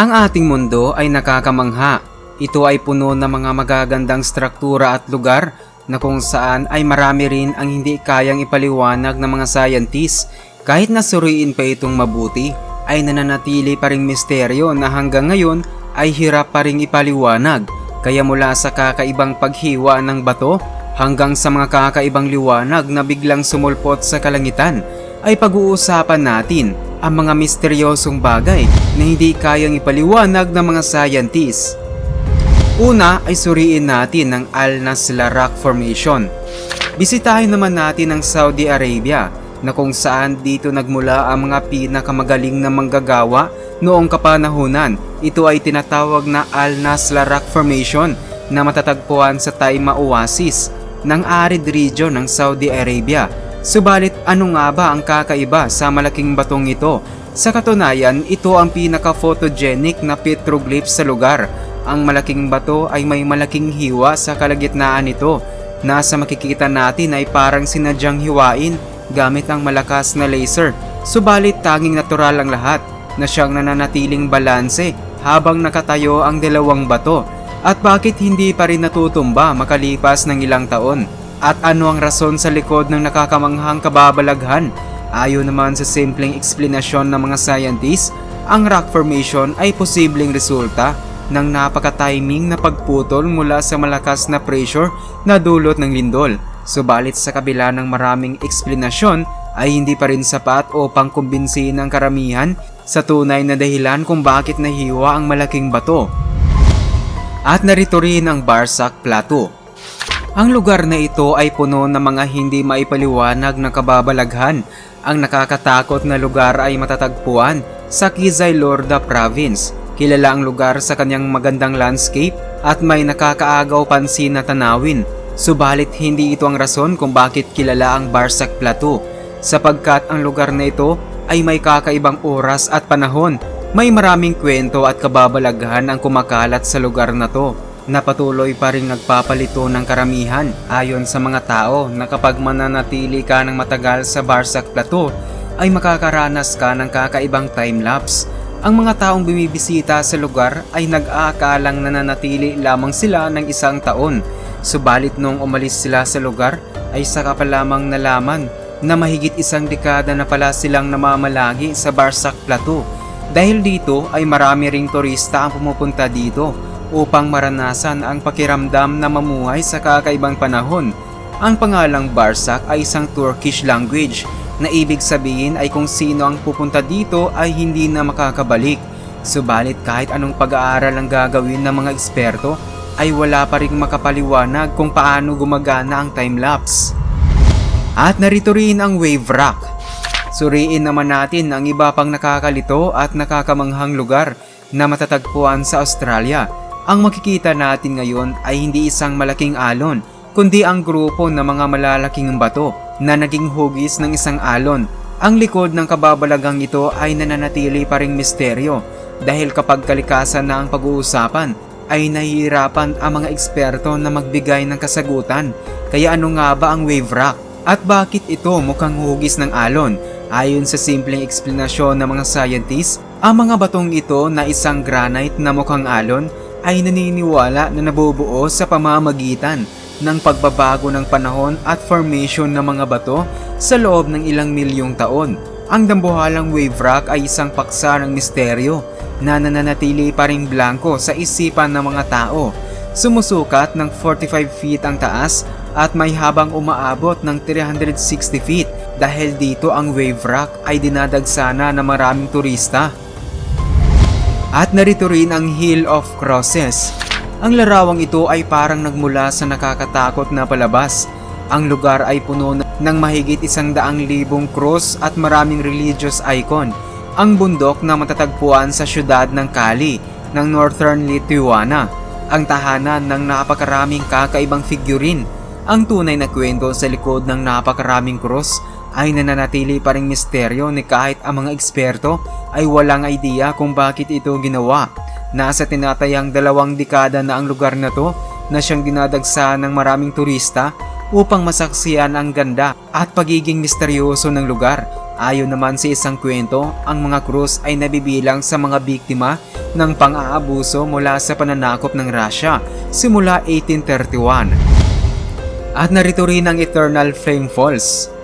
Ang ating mundo ay nakakamangha. Ito ay puno ng mga magagandang struktura at lugar na kung saan ay marami rin ang hindi kayang ipaliwanag ng mga scientists. Kahit nasuriin pa itong mabuti, ay nananatili pa ring misteryo na hanggang ngayon ay hirap pa ring ipaliwanag. Kaya mula sa kakaibang paghiwa ng bato hanggang sa mga kakaibang liwanag na biglang sumulpot sa kalangitan, ay pag-uusapan natin ang mga misteryosong bagay na hindi kayang ipaliwanag ng mga scientists. Una ay suriin natin ang Al Nasla Rock Formation. Bisitahin naman natin ang Saudi Arabia na kung saan dito nagmula ang mga pinakamagaling na manggagawa noong kapanahunan. Ito ay tinatawag na Al Nasla Rock Formation na matatagpuan sa Taima Oasis ng arid region ng Saudi Arabia. Subalit ano nga ba ang kakaiba sa malaking batong ito? Sa katunayan, ito ang pinaka-photogenic na petroglyph sa lugar. Ang malaking bato ay may malaking hiwa sa kalagitnaan nito. Nasa makikita natin ay parang sinadyang hiwain gamit ang malakas na laser. Subalit tanging natural ang lahat na siyang nananatiling balanse habang nakatayo ang dalawang bato. At bakit hindi pa rin natutumba makalipas ng ilang taon? At ano ang rason sa likod ng nakakamanghang kababalaghan? Ayon naman sa simpleng eksplanasyon ng mga scientists, ang rock formation ay posibleng resulta ng napaka-timing na pagputol mula sa malakas na pressure na dulot ng lindol. Subalit sa kabila ng maraming eksplanasyon ay hindi pa rin sapat upang kumbinsihin ang karamihan sa tunay na dahilan kung bakit nahiwa ang malaking bato. At narito rin ang Barsak Plateau. Ang lugar na ito ay puno ng mga hindi maipaliwanag na kababalaghan. Ang nakakatakot na lugar ay matatagpuan sa Kizay Lorda Province. Kilala ang lugar sa kanyang magandang landscape at may nakakaagaw pansin na tanawin. Subalit hindi ito ang rason kung bakit kilala ang Barsak Plateau sapagkat ang lugar na ito ay may kakaibang oras at panahon. May maraming kwento at kababalaghan ang kumakalat sa lugar na to na patuloy pa rin nagpapalito ng karamihan ayon sa mga tao na kapag mananatili ka ng matagal sa Barsak Plateau ay makakaranas ka ng kakaibang time-lapse. Ang mga taong bumibisita sa lugar ay nag-aakalang nananatili lamang sila ng isang taon. Subalit nung umalis sila sa lugar ay saka pa lamang nalaman na mahigit isang dekada na pala silang namamalagi sa Barsak Plateau. Dahil dito ay marami ring turista ang pumupunta dito upang maranasan ang pakiramdam na mamuhay sa kakaibang panahon. Ang pangalang Barsak ay isang Turkish language na ibig sabihin ay kung sino ang pupunta dito ay hindi na makakabalik. Subalit kahit anong pag-aaral ang gagawin ng mga eksperto ay wala pa rin makapaliwanag kung paano gumagana ang time-lapse. At narito rin ang wave rock. Suriin naman natin ang iba pang nakakalito at nakakamanghang lugar na matatagpuan sa Australia. Ang makikita natin ngayon ay hindi isang malaking alon, kundi ang grupo ng mga malalaking bato na naging hugis ng isang alon. Ang likod ng kababalagang ito ay nananatili pa ring misteryo dahil kapag kalikasan na ang pag-uusapan ay nahihirapan ang mga eksperto na magbigay ng kasagutan. Kaya ano nga ba ang wave rock? At bakit ito mukhang hugis ng alon? Ayon sa simpleng eksplanasyon ng mga scientists, ang mga batong ito na isang granite na mukhang alon ay naniniwala na nabubuo sa pamamagitan ng pagbabago ng panahon at formation ng mga bato sa loob ng ilang milyong taon. Ang dambuhalang wave rock ay isang paksa ng misteryo na nananatili pa ring blanco sa isipan ng mga tao. Sumusukat ng 45 feet ang taas at may habang umaabot ng 360 feet dahil dito ang wave rock ay dinadagsana ng maraming turista. At narito rin ang Hill of Crosses. Ang larawang ito ay parang nagmula sa nakakatakot na palabas. Ang lugar ay puno ng mahigit isang daang libong cross at maraming religious icon. Ang bundok na matatagpuan sa syudad ng Cali ng Northern Lithuania. Ang tahanan ng napakaraming kakaibang figurine. Ang tunay na kwento sa likod ng napakaraming cross ay nananatili pa ring misteryo ni kahit ang mga eksperto ay walang idea kung bakit ito ginawa. Nasa tinatayang dalawang dekada na ang lugar na to na siyang dinadagsa ng maraming turista upang masaksiyan ang ganda at pagiging misteryoso ng lugar. Ayon naman sa isang kwento, ang mga krus ay nabibilang sa mga biktima ng pang-aabuso mula sa pananakop ng Russia simula 1831. At narito rin ang Eternal Flame Falls.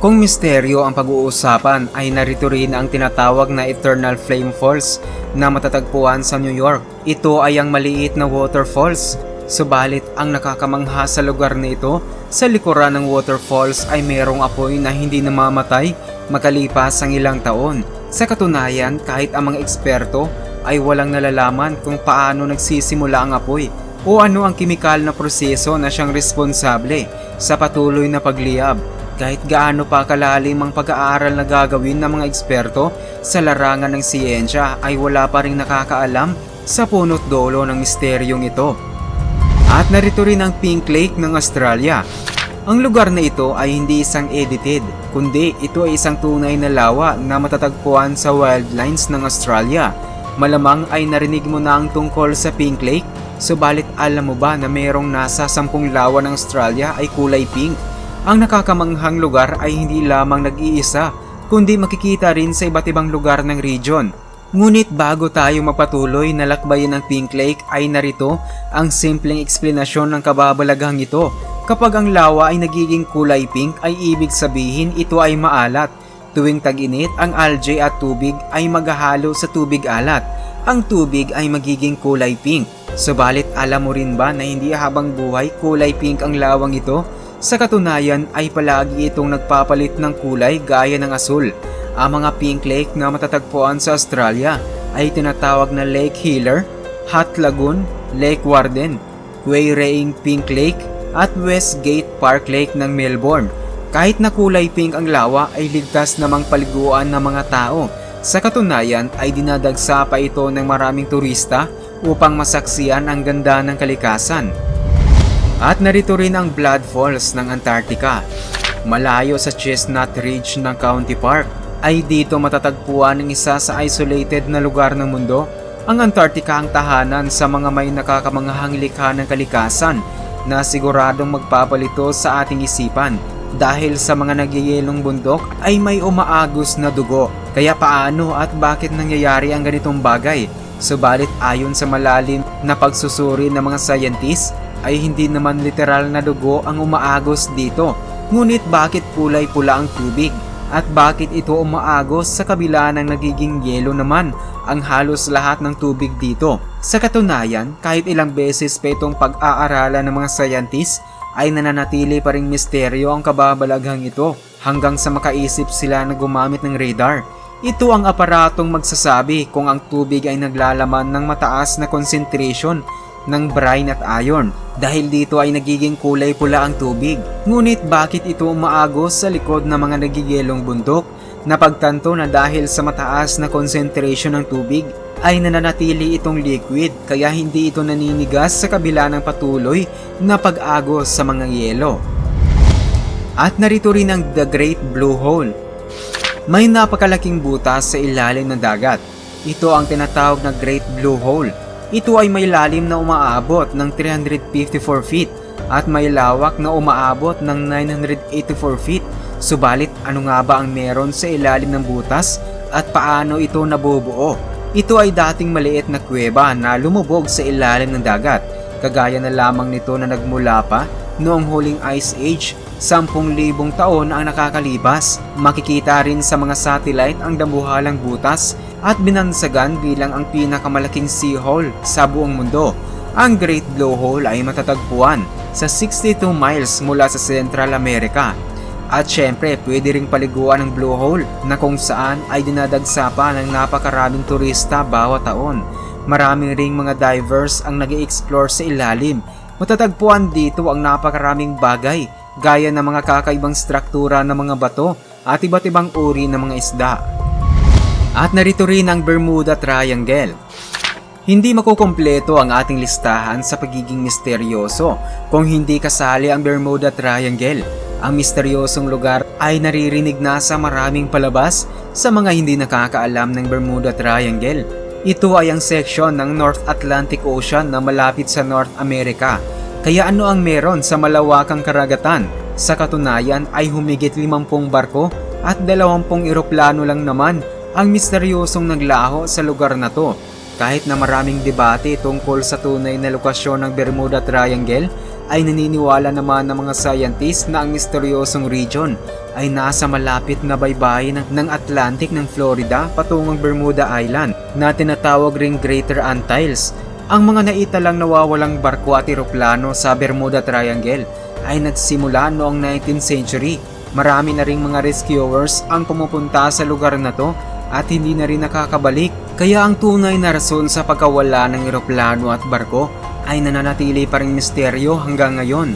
Kung misteryo ang pag-uusapan ay narito rin ang tinatawag na Eternal Flame Falls na matatagpuan sa New York. Ito ay ang maliit na waterfalls Subalit ang nakakamangha sa lugar na ito, sa likuran ng waterfalls ay mayroong apoy na hindi namamatay makalipas ang ilang taon. Sa katunayan, kahit ang mga eksperto ay walang nalalaman kung paano nagsisimula ang apoy o ano ang kimikal na proseso na siyang responsable sa patuloy na pagliyab. Kahit gaano pa kalalim ang pag-aaral na gagawin ng mga eksperto sa larangan ng siyensya ay wala pa rin nakakaalam sa punot dulo ng misteryong ito. At narito rin ang Pink Lake ng Australia. Ang lugar na ito ay hindi isang edited, kundi ito ay isang tunay na lawa na matatagpuan sa wildlines ng Australia. Malamang ay narinig mo na ang tungkol sa Pink Lake, subalit alam mo ba na mayroong nasa sampung lawa ng Australia ay kulay pink? Ang nakakamanghang lugar ay hindi lamang nag-iisa, kundi makikita rin sa iba't ibang lugar ng region. Ngunit bago tayo magpatuloy na lakbayin ng Pink Lake ay narito ang simpleng eksplanasyon ng kababalaghang ito. Kapag ang lawa ay nagiging kulay pink ay ibig sabihin ito ay maalat. Tuwing tag-init, ang algae at tubig ay maghahalo sa tubig alat. Ang tubig ay magiging kulay pink. Subalit alam mo rin ba na hindi habang buhay kulay pink ang lawang ito? Sa katunayan ay palagi itong nagpapalit ng kulay gaya ng asul. Ang mga pink lake na matatagpuan sa Australia ay tinatawag na Lake Healer, Hot Lagoon, Lake Warden, Quayraying Pink Lake at Westgate Park Lake ng Melbourne. Kahit na kulay pink ang lawa ay ligtas namang paliguan ng mga tao. Sa katunayan ay dinadagsa pa ito ng maraming turista upang masaksiyan ang ganda ng kalikasan. At narito rin ang Blood Falls ng Antarctica. Malayo sa Chestnut Ridge ng County Park ay dito matatagpuan ng isa sa isolated na lugar ng mundo. Ang Antarctica ang tahanan sa mga may nakakamanghang likha ng kalikasan na siguradong magpapalito sa ating isipan. Dahil sa mga nagyayelong bundok ay may umaagos na dugo. Kaya paano at bakit nangyayari ang ganitong bagay? Subalit ayon sa malalim na pagsusuri ng mga scientists ay hindi naman literal na dugo ang umaagos dito. Ngunit bakit kulay pula ang tubig? at bakit ito umaagos sa kabila ng nagiging yelo naman ang halos lahat ng tubig dito. Sa katunayan, kahit ilang beses pa itong pag-aaralan ng mga scientists, ay nananatili pa ring misteryo ang kababalaghang ito hanggang sa makaisip sila na gumamit ng radar. Ito ang aparatong magsasabi kung ang tubig ay naglalaman ng mataas na concentration ng brine at iron dahil dito ay nagiging kulay pula ang tubig. Ngunit bakit ito umaagos sa likod ng mga nagigilong bundok? Napagtanto na dahil sa mataas na concentration ng tubig ay nananatili itong liquid kaya hindi ito naninigas sa kabila ng patuloy na pag-agos sa mga yelo. At narito rin ang The Great Blue Hole. May napakalaking butas sa ilalim ng dagat. Ito ang tinatawag na Great Blue Hole ito ay may lalim na umaabot ng 354 feet at may lawak na umaabot ng 984 feet. Subalit ano nga ba ang meron sa ilalim ng butas at paano ito nabubuo? Ito ay dating maliit na kuweba na lumubog sa ilalim ng dagat. Kagaya na lamang nito na nagmula pa noong huling Ice Age 10,000 taon ang nakakalipas. Makikita rin sa mga satellite ang dambuhalang butas at binansagan bilang ang pinakamalaking sea hole sa buong mundo. Ang Great Blue Hole ay matatagpuan sa 62 miles mula sa Central America. At syempre, pwede ring paliguan ng Blue Hole na kung saan ay dinadagsa pa ng napakaraming turista bawat taon. Maraming ring mga divers ang nag explore sa ilalim. Matatagpuan dito ang napakaraming bagay gaya ng mga kakaibang struktura ng mga bato at iba't ibang uri ng mga isda. At narito rin ang Bermuda Triangle. Hindi makukumpleto ang ating listahan sa pagiging misteryoso kung hindi kasali ang Bermuda Triangle. Ang misteryosong lugar ay naririnig na sa maraming palabas sa mga hindi nakakaalam ng Bermuda Triangle. Ito ay ang seksyon ng North Atlantic Ocean na malapit sa North America. Kaya ano ang meron sa malawakang karagatan? Sa katunayan ay humigit 50 barko at dalawampung eroplano lang naman ang misteryosong naglaho sa lugar na to. Kahit na maraming debate tungkol sa tunay na lokasyon ng Bermuda Triangle, ay naniniwala naman ng mga scientists na ang misteryosong region ay nasa malapit na baybayin ng Atlantic ng Florida patungong Bermuda Island na tinatawag ring Greater Antilles. Ang mga naitalang nawawalang barko at eroplano sa Bermuda Triangle ay nagsimula noong 19th century. Marami na ring mga rescuers ang pumupunta sa lugar na to at hindi na rin nakakabalik. Kaya ang tunay na rason sa pagkawala ng eroplano at barko ay nananatili pa ring misteryo hanggang ngayon.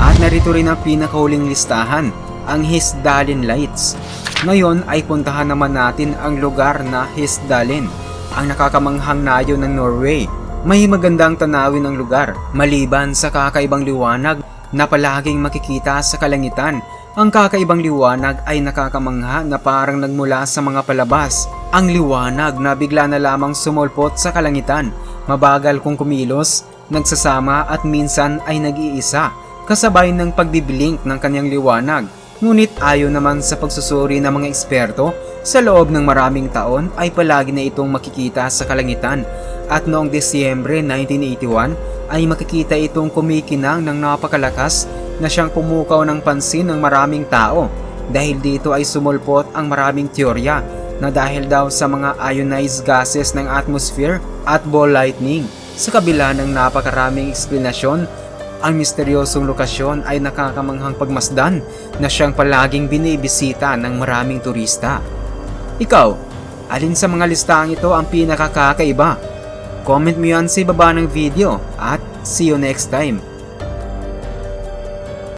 At narito rin ang pinakahuling listahan, ang Hisdalin Lights. Ngayon ay puntahan naman natin ang lugar na Hisdalin, ang nakakamanghang nayo ng Norway. May magandang tanawin ang lugar, maliban sa kakaibang liwanag na palaging makikita sa kalangitan. Ang kakaibang liwanag ay nakakamangha na parang nagmula sa mga palabas. Ang liwanag na bigla na lamang sumulpot sa kalangitan, mabagal kung kumilos, nagsasama at minsan ay nag-iisa, kasabay ng pagbiblink ng kanyang liwanag. Ngunit ayon naman sa pagsusuri ng mga eksperto, sa loob ng maraming taon ay palagi na itong makikita sa kalangitan at noong Desyembre 1981 ay makikita itong kumikinang ng napakalakas na siyang pumukaw ng pansin ng maraming tao. Dahil dito ay sumulpot ang maraming teorya na dahil daw sa mga ionized gases ng atmosphere at ball lightning. Sa kabila ng napakaraming eksplanasyon, ang misteryosong lokasyon ay nakakamanghang pagmasdan na siyang palaging binibisita ng maraming turista. Ikaw, alin sa mga listahan ito ang pinakakakaiba? Comment mo yan sa ibaba ng video at see you next time.